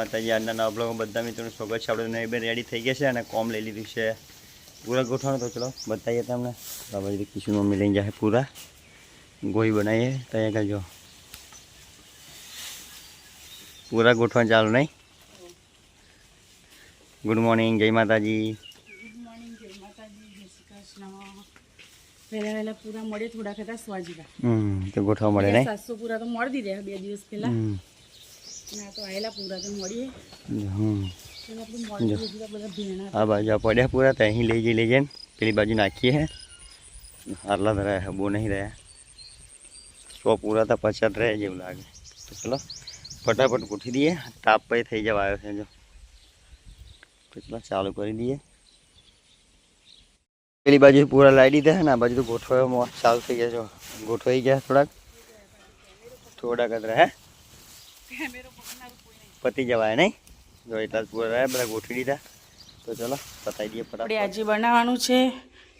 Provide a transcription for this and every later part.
માતાજી આજના નવા બ્લોગમાં બધા મિત્રોનું સ્વાગત છે. આપણે નવી બેન રેડી થઈ ગયા છે અને કોમ લઈ લીધું છે. પૂરા ગોઠવાનું તો ચલો બતાવીએ તમને. બાબા जी કિશન મમ્મી લઈને જાય પૂરા. ગોઈ બનાવીએ. તૈયાર કરજો પૂરા ગોઠવાનું ચાલુ નહીં. ગુડ મોર્નિંગ જય માતાજી. ગુડ મોર્નિંગ જય માતાજી જય શ્રી કૃષ્ણ. વહેલા વહેલા પૂરા મળે થોડા ખતા સ્વાજીલા હમ તો ગોઠવા મળે નહીં? સાતસો પૂરા તો મળી દીધા બે દિવસ પહેલા. હમ. અને આ તો આયેલા પૂરા તો મળીએ હમ તો આપણે મળી દીધા બધા ભેણા આ બાજુ આ પડ્યા પૂરા તો અહીં લઈ જઈ લઈ જઈને પેલી બાજુ નાખીએ હે આટલા તો રહ્યા બહુ નહીં રહ્યા સો પૂરા તો પચાસ રહે જેવું લાગે તો ચલો ફટાફટ ગોઠવી દઈએ તાપ પછી થઈ જવા આવ્યો છે જો તો ચલો ચાલુ કરી દઈએ પેલી બાજુ પૂરા લાવી દીધા છે ને આ બાજુ તો ગોઠવવામાં ચાલુ થઈ ગયા જો ગોઠવાઈ ગયા થોડાક થોડાક જ રહ્યા પતી જવાય નહીં? જો એટલા જ બધા ગોઠવી દીધા. તો ચલો પતાવી દઈએ આપણે ફટાફટ. આજે બનાવવાનું છે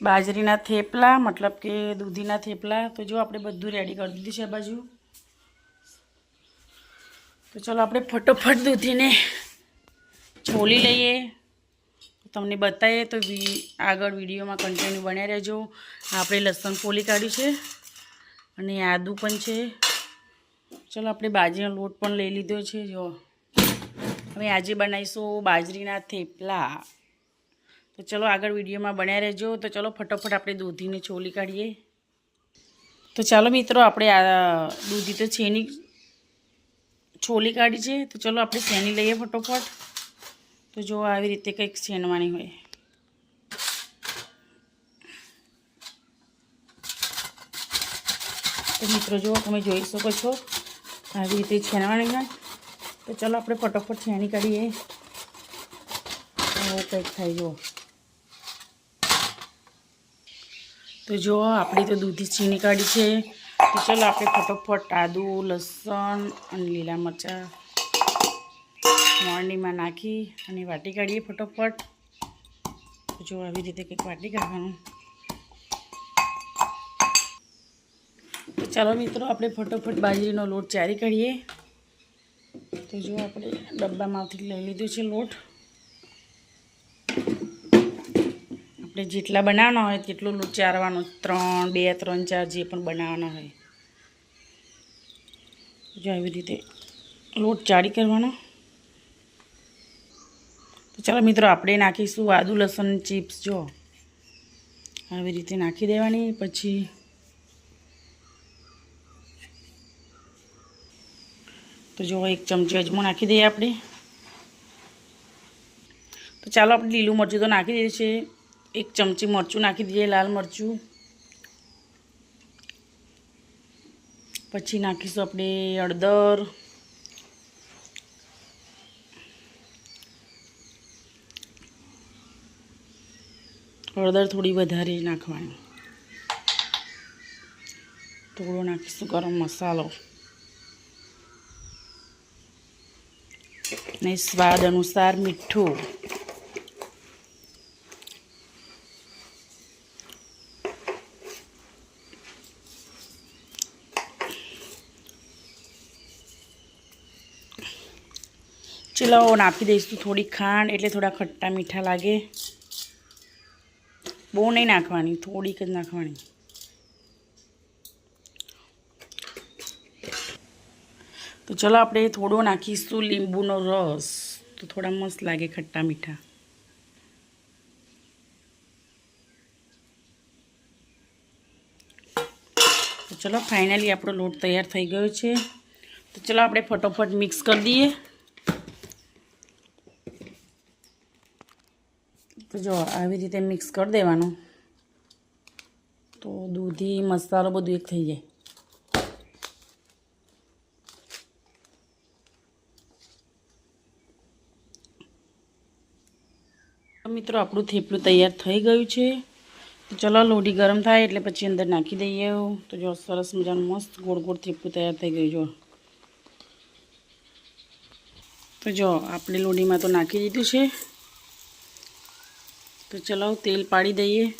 બાજરીના થેપલા મતલબ કે દૂધીના થેપલા. તો જો આપણે બધું રેડી કરી દીધું છે આ બાજુ. તો ચલો આપણે ફટોફટ દૂધીને છોલી લઈએ. તમને બતાવીએ તો આગળ વિડીયોમાં કન્ટિન્યુ બન્યા રહેજો. આપણે લસણ ફોલી કાઢ્યું છે અને આદું પણ છે. ચલો આપણે બાજરીનો લોટ પણ લઈ લીધો છે જો. હવે આજે બનાવીશું બાજરીના થેપલા. તો ચલો આગળ વિડીયોમાં બન્યા રહેજો. તો ચલો ફટોફટ આપણે દૂધીને છોલી કાઢીએ. તો ચાલો મિત્રો, આપણે આ દૂધી તો છેની છોલી કાઢી છે. તો ચલો આપણે શેની લઈએ ફટોફટ. તો જો આવી રીતે કંઈક છેનવાની હોય. તો મિત્રો જુઓ તમે જોઈ શકો છો, આવી રીતે છેનવાની હોય. તો ચલો આપણે ફટોફટ છેણી કાઢીએ. આવું કંઈક થાય, જુઓ. તો જો આપણી તો દૂધી છીણી કાઢી છે. તો ચલો આપણે ફટોફટ આદુ, લસણ અને લીલા મરચાં મોરણીમાં નાખી અને વાટી કાઢીએ ફટોફટ. જો આવી રીતે કંઈક વાટી કાઢવાનું. ચાલો મિત્રો, આપણે ફટોફટ બાજરીનો લોટ ચારી કાઢીએ. તો જો આપણે ડબ્બામાંથી લઈ લીધું છે લોટ. આપણે જેટલા બનાવવાના હોય તેટલો લોટ ચારવાનો. ત્રણ, બે, ત્રણ, ચાર જે પણ બનાવવાના હોય. જો આવી રીતે લોટ ચાળી કરવાનો. તો ચાલો મિત્રો, આપણે નાખીશું આદુ, લસણ, ચિપ્સ, જો. આવી રીતે નાખી દેવાની. પછી તો જો એક ચમચી અજમો નાખી દઈએ આપણે. તો ચાલો આપણે લીલું મરચું તો નાખી દઈએ છીએ એક ચમચી મરચું નાખી દઈએ, લાલ મરચું. પછી નાખીશું આપણે હળદર. હળદર થોડી વધારે નાખવાની. થોડો નાખીશું ગરમ મસાલો. ને સ્વાદ અનુસાર મીઠું. ચલો નાખી દઈશું થોડી ખાંડ, એટલે થોડા ખટ્ટા મીઠા લાગે. બહુ નહીં નાખવાની, થોડીક જ નાખવાની. તો ચલો આપણે થોડો નાખીશું લીંબુનો રસ. તો થોડા મસ્ત લાગે ખટ્ટા મીઠા. તો ચલો ફાઇનલી આપણો લોટ તૈયાર થઈ ગયો છે. તો ચલો આપણે ફટોફટ મિક્સ કરી દઈએ. તો જો આવી રીતે મિક્સ કરી દેવાનું. તો દૂધી, મસાલો બધું એક થઈ જાય. મિત્રો, આપણું થેપલું તૈયાર થઈ ગયું છે. તો ચલો, લોઢી ગરમ થાય એટલે પછી અંદર નાખી દઈએ. તો જો સરસ મજાનું મસ્ત ગોળ ગોળ થેપલું તૈયાર થઈ ગયું જો. તો જો, આપણે લોઢીમાં તો નાખી દીધું છે. તો ચલો, તેલ પાડી દઈએ.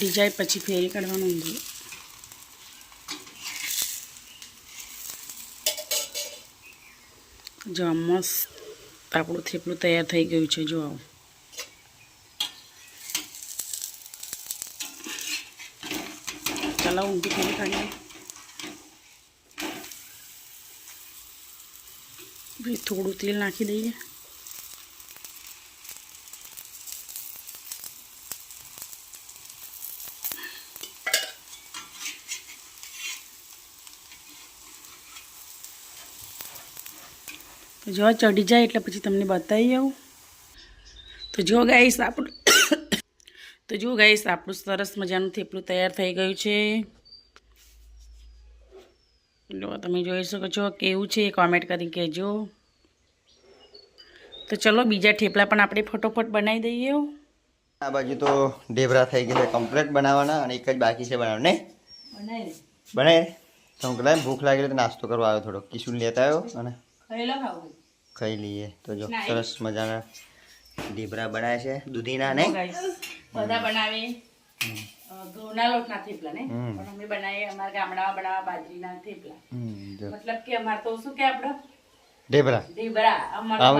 ચડી જાય પછી ફેરી કાઢવાનું ઊંધું. જો આ મસ્ત આપણું થેપલું તૈયાર થઈ ગયું છે, જો આવું. ચાલો ઊંધી ફેરી કાઢીએ પછી થોડું તેલ નાખી દઈએ. તો જો ચડી જાય એટલે પછી તમને બતાવી આવું. તો જો ગાઈશ આપણું તો જો ગાઈશ આપણું સરસ મજાનું થેપલું તૈયાર થઈ ગયું છે. જો તમે જોઈ શકો છો કેવું છે એ કોમેન્ટ કરી કહેજો. તો ચલો બીજા થેપલા પણ આપણે ફટોફટ બનાવી દઈએ આ બાજુ તો ઢેબરા થઈ ગયા કમ્પ્લેટ બનાવવાના અને એક જ બાકી છે બનાવને બનાવી બનાય તો હું કદાચ ભૂખ લાગેલી તો નાસ્તો કરવા આવ્યો થોડો કિશુન લેતા આવ્યો અને ખાઈ લઈએ. તો જો સરસ મજાના ઢીબરા બનાવ્યા છે દૂધીના ને બધા બનાવે. ઘઉંના લોટના થેપલા ને. પણ અમે બનાવીએ અમારા ગામડામાં બનાવવા બાજરીના થેપલા. મતલબ કે અમારે તો શું કે આપણો? ઢેબરા. ઢીબરા. અમારા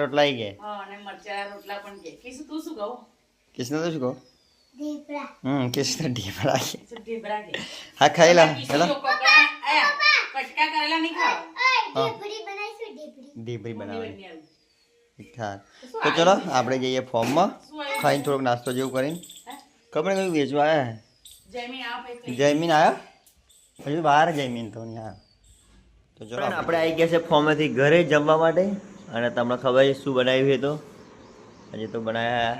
રોટલા આવી ગયા. હા અને મરચાના રોટલા પણ કે. તું શું કહું? કિશન તો શું કહો? હમ કિશન ઢેબરા કે શું ઢીબરા કે હા ખાઈ લા. કીશું હેલો. કટકા કરેલા નહીં ખાવ? હા. ઢેબરી બનાવવાની હા તો ચલો આપણે જઈએ ફોર્મમાં. ખાઈને થોડોક નાસ્તો જેવું કરીને. ખબર કયું વેચવા આવ્યા જયમીન આવ્યો હજુ બહાર જયમીન તો નહીં આવ્યો તો ચલો આપણે આવી ગયા છે ફોર્મેથી ઘરે જમવા માટે અને તમને ખબર છે શું બનાવ્યું છે તો? આજે તો બનાવ્યા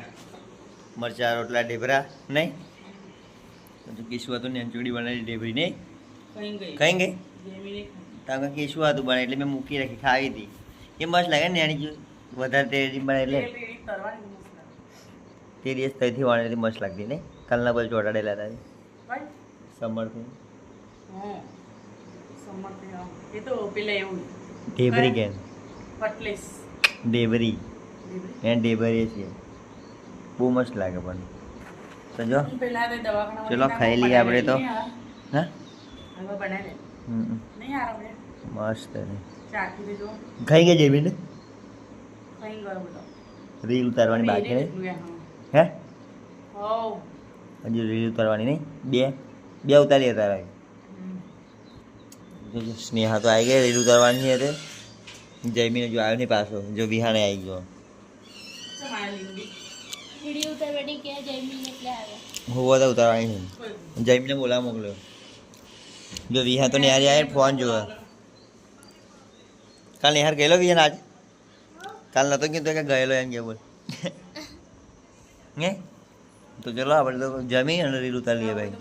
મરચા રોટલા ઢેબરા નહીં? પછી કેશું હતું ને ચૂડી બનાવી ઢેબરી નહીં? કઈ ગઈ? તમે કીશું હતું બને એટલે મેં મૂકી રાખી ખાવી હતી. એ મસ્ત લાગે ને એની વધારે તેલ બને એટલે. તે દિવસ ત્યાંથી વાળેલી મસ્ત લાગતી નહીં? કાલના બધું ચોટાડેલા હતા સમરથી. એ તો પેલા એવું. ઢેબરી કેમ? પટલેસ ઢેબરી. ઢીબરી. એને ઢેબરીએ છીએ. બહુ મસ્ત લાગે પણ. તો જો ચલો, ખાઈ લઈએ આપણે તો. હા? મસ્ત. ખાઈ ગયા જમીન ને રીલ ઉતારવાની બાકી હે. હજુ રીલ ઉતારવાની નહીં? બે? બે ઉતારી ઉતારાય હમ. જો જો સ્નેહા તો આવી ગઈ રીલ ઉતારવાની છે તે. જયમીને જો આવ્યો નહીં પાછો જો વિહાણે આવી ગયો? વીડિયો ઉતારવાની કે જયમીન એટલે હોવા તો ઉતારવાની છે. જયમીને બોલાવા મોકલ્યો. જો વિહા તો નિહાર આવે ફોન જોવે. કાલ નિહાર ગયેલો વિહાન આજ? કાલ નતો કીધું કે ગયેલો એમ કે બોલ. હે? તો ચલો આપણે તો જમી અને રીલ ઉતારી લઈએ ભાઈ.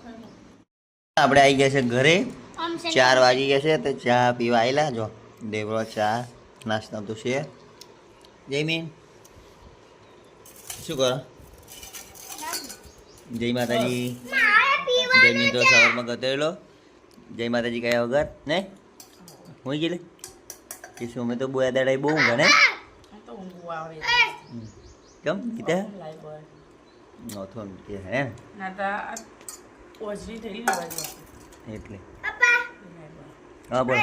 આપણે આવી ગયા છે ઘરે. ચાર વાગી ગયા છે તો ચા પીવા આવેલા જો દેવડો ચા નાસ્તા તો છે. જયમીન શું કરો? જય માતાજી. જયમીન તો સવારમાં ગતેલો જય માતાજી કયા વગર ને? હોઈ ગયેલે? કે શું અમે તો બોયા દાડા બહુ ઊંઘે ને? આ તો ઊંઘવું આવે. કેમ કીધા. નોથો કે હે? એટલે. હા બોલ.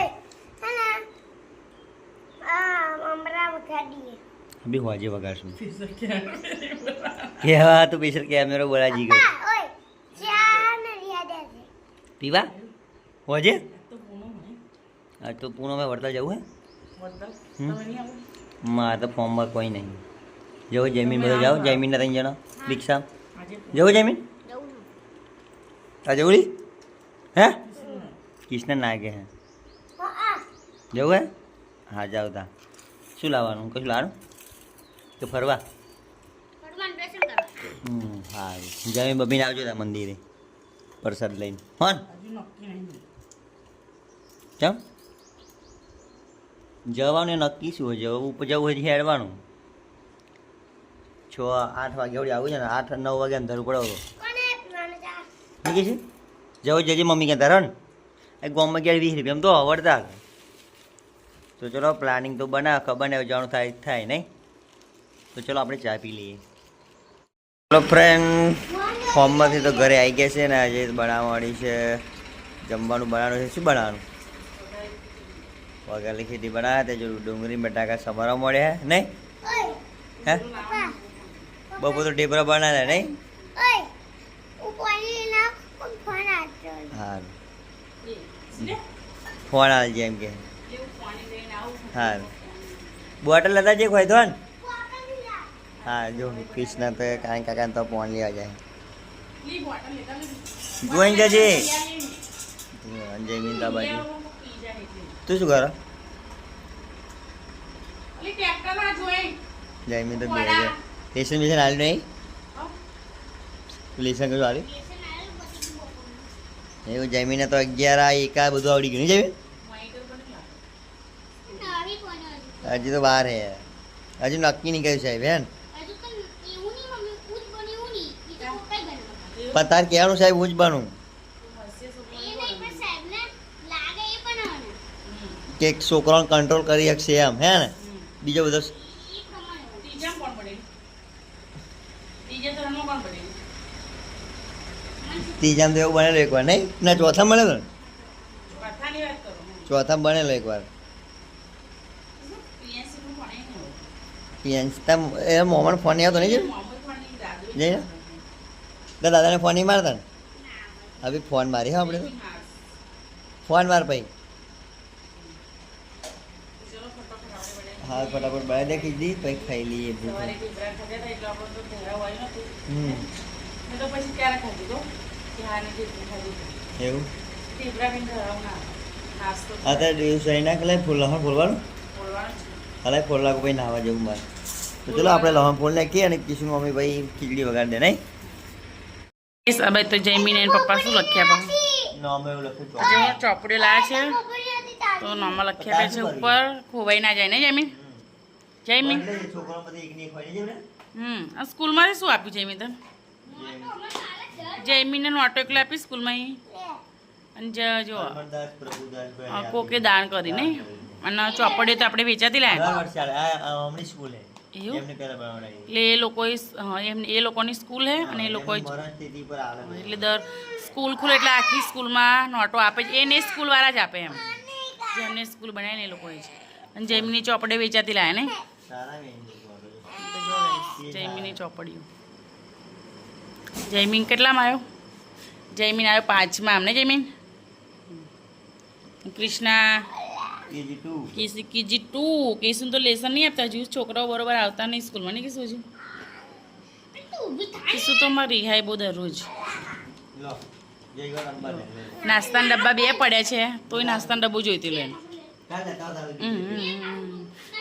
બી હોજે વગાડશું. કેવા તું પીછળ કેમેરો બોલાજી ગયો ને પીવા હોજે તો પૂનમ મેં આજ તો પૂનમે વડતાલ જવું હે મારે તો ફોર્મમાં કોઈ નહીં જવું જયમીન બધો જાઓ જયમીનના ત્રણ જણા દીક્ષા જવું જયમીન જવું આ જવડી હે કૃષ્ણ નાગે હે જવું હે હા જાવ તા શું લાવવાનું કશું લાવવાનું તો ફરવા ભગવાન દર્શન કરવા હમ સારું. જમી બમીને આવજો ત્યાં મંદિરે. પ્રસાદ લઈને. હોન. કેમ જવાનું નક્કી શું હોય? જવું ઉપર જવું હોય હેડવાનું. છ આઠ વાગે વળી આવું છે ને આઠ નવ વાગે અંદર પડો નીકળી છે? જવું જજે મમ્મી કે ધરણ એ ગામમાં ગયા વીસ રૂપિયા એમ તો આવડતા તો ચલો પ્લાનિંગ તો બનાવ ખબર ને જવાનું થાય થાય નહીં. તો ચલો આપણે ચા પી લઈએ. હેલો ફ્રેન્ડ ફોર્મમાંથી તો ઘરે આવી ગયા છે ને આજે બનાવવાની છે. જમવાનું બનાવવાનું છે. શું બનાવવાનું? વઘારેલી ખેતી બનાવ્યા તે જો ડુંગળી, બટાકા સમારવા મળ્યા નહીં? હે? બહુ તો ઢેબરા બનાવ્યા નહીં? હું ફોન આવજે એમ કે. હા બોટલ લેતા જે ખોઈ દો ને હા જો કૃષ્ણ તો કાંઈ કાકા તો ફોન લેવા જાય. જોઈને જજે. જયમીન તા બાજુ. તું શું કરો? જયમીન તો બે હજાર લેસન બેસન આવ્યું નહીં? લેસન કશું હાલ્યું એવું જયમીને તો અગિયાર એકા એક બધું આવડી ગયું. જયમીન હજી તો બહાર હે. હજુ નક્કી નહીં કર્યું સાહેબ હે હજુ તો એવું નહીં મમ્મી ખુદ બન્યું નહીં બીજું કઈ બન્યું પણ તાર કહેવાનું સાહેબ હું જ બનું એ નહીં પણ સાહેબને લાગે એ બનાવવાનું કે છોકરાઓને કંટ્રોલ કરી શકશે એમ, હે ને? બીજો બધો ત્રીજામ તો એવું બનેલો એકવાર, નહીં? ના ચોથા બનેલો ને? ચોથા બનેલો એકવાર. પીએનસી. પિયન્સતા એ મોમાન ફોન નહીં આવતો, નહીં જોયું? તો દાદાને ફોન નહીં મારતા ને? હવે ફોન મારી હા આપણે ફોન માર આપણે હા ફટાફટ બહાર દે ખીચડી પછી ખાઈ લઈએ. એવું? ઢીબરા કઈ ના લે ફૂલ લહણ ફોલવાનું. હાલે ફોલ પછી નાહવા જવું મારે. તો ચલો આપણે લહણ ફોલ નાખીએ અને કિશન મમ્મી ભાઈ ખીચડી વગાડી દે નહીં? હવે તો જયમીને એને પપ્પા શું લખ્યા પણ ચોપડીઓ લાયા છે. તો નામાં લખ્યા છે ઉપર. ખોવાઈ ના જાય ને જયમીન? જયમીન? હમ. આ સ્કૂલમાં શું આપ્યું જયમીન તને? જયમીને નોટો એકલો આપી સ્કૂલમાં? અને જ- કોકે દાન કરી ને અને ચોપડીઓ તો આપણે વેચાતી લાયા. એવું? એટલે એ લોકો એમને એ લોકોની સ્કૂલ હે અને એ આલે એટલે દર સ્કૂલ ખુલે એટલે આખી સ્કૂલમાં નોટો આપે છે. એને સ્કૂલવાળા જ આપે એમ. જેમને સ્કૂલ બનાવે ને એ લોકોએ છે અને જૈમિની ચોપડે વેચાતી લાયા ને. સારા મેં એમ લોકો તો જો guys, જયમીની ચોપડીઓ. જૈમીન કેટલામાં આવ્યો? જૈમીન આવ્યો પાંચમાં. આમને જયમીન? Krishna KG two. કેસી કેજી ટુ. કેસુન તો લેસન નહીં આપતા? હજુ છોકરાઓ બરોબર આવતા નહીં સ્કૂલમાં નહીં કીધું હજુ? તું ઊભી તો મારી રિહાય બહુ દરરોજ. નાસ્તાના ડબ્બા બે પડ્યા છે તોય નાસ્તાનો ડબ્બો જોઈતી લે. કાલે કાલ આવે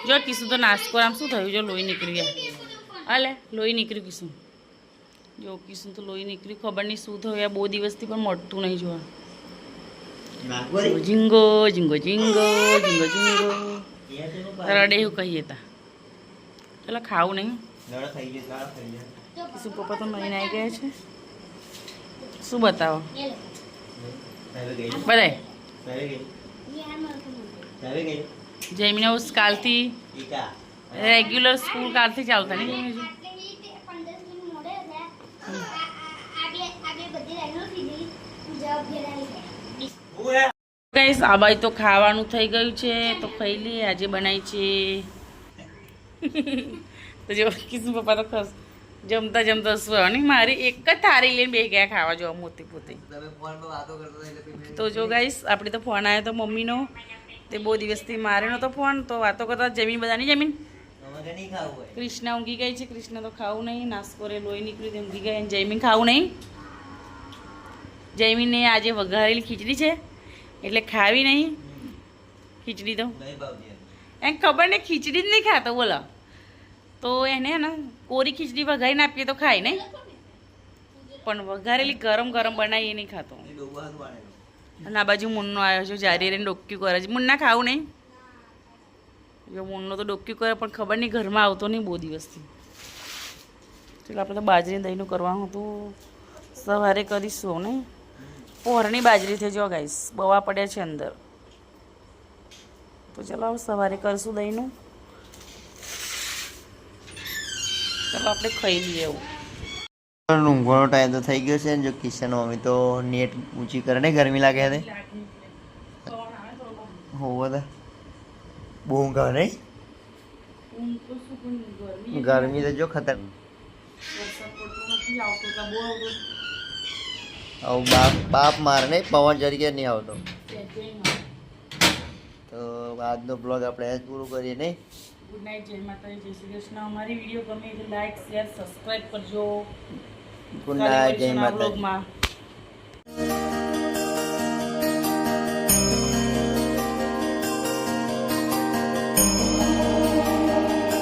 જો કીધું તો નાસ્કો આમ શું થયું? જો લોહી નીકળી ગયા. હાલે લોહી નીકળ્યું કીધું જો કીધું તો લોહી નીકળ્યું. ખબર નહીં શું થયું. યાર બહુ દિવસથી પણ મળતું નહીં જોવા. ઝીંગો ઝીંગો ઝીંગો ઝીંગો ઝીંગો રડે એવું કહીએ તા. એટલે ખાવું નહીં. શું પપ્પા તો મરીને આવી ગયા છે? શું બતાવો? બધાય. જયમીને કાલથી રેગ્યુલર સ્કૂલ કાલથી ચાલતા નહીં ને ગાઈસ, આ બાઈ તો ખાવાનું થઈ ગયું છે, તો ખાઈ લઈએ, આજે બનાવી છે. તો જો, કિશન પપ્પા તો ખસ જમતા જમતા નહીં મારી એક જ થારી લઈને બે ગયા ખાવા જોવા મોતી પોતે. તો જો ગાઈસ, આપણે તો ફોન આવ્યો તો મમ્મીનો. તે બહુ દિવસથી મારે નહોતો ફોન, તો વાતો કરતા જમીન બધાની જમીન? કૃષ્ણ ઊંઘી ગઈ છે, કૃષ્ણ તો ખાવું નહીં નાસ્કો રે, લોહી નીકળ્યું ઊંઘી ગઈ જયમીન ખાવું નહીં. જયમીને આજે વઘારેલી ખીચડી છે. એટલે ખાવી નહીં? ખીચડી તો? એમ. એને ખબર નહીં ખીચડી જ નહીં ખાતો બોલો. તો એને ને કોરી ખીચડી વઘારીને આપીએ તો ખાય નહીં? પણ વઘારેલી ગરમ ગરમ બનાવી નહીં ખાતો. અને આ બાજુ મૂનનો આવ્યો છે જારી રહીને ડોક્યું કરે છે. મૂનના ખાવું નહીં? જો મૂનનો તો ડોક્યું કરે પણ ખબર નહીં ઘરમાં આવતો નહીં બહુ દિવસથી. ચાલો આપણે તો બાજરી દહીંનું કરવાનું હતું. સવારે કરીશું નહીં? પોરની બાજરી થઈ જો ગાઈશ બવા પડ્યા છે અંદર. તો ચાલો સવારે કરીશું દહીંનું. ચાલો આપણે ખાઈ લઈએ એવું. ઊંઘવાનો ટાઈમ તો થઈ ગયો છે જો કિશન મમ્મી તો નેટ ઊંચી કરે ને ગરમી લાગે છે. હોવો તો. બહુ ઊંઘ નહીં ગરમી તો જો ખતર આવું બાપ બાપ માર નહીં પવન તરીકે નહીં આવતો. તો આજનો બ્લોગ આપણે આજ પૂરું કરીએ નહીં? ગુડ નાઇટ જય માતાજી જય શ્રી કૃષ્ણ. અમારી વીડિયો ગમે તો લાઈક શેર સબસ્ક્રાઈબ કરજો. ગુડ નાઇટ જય માતાજી.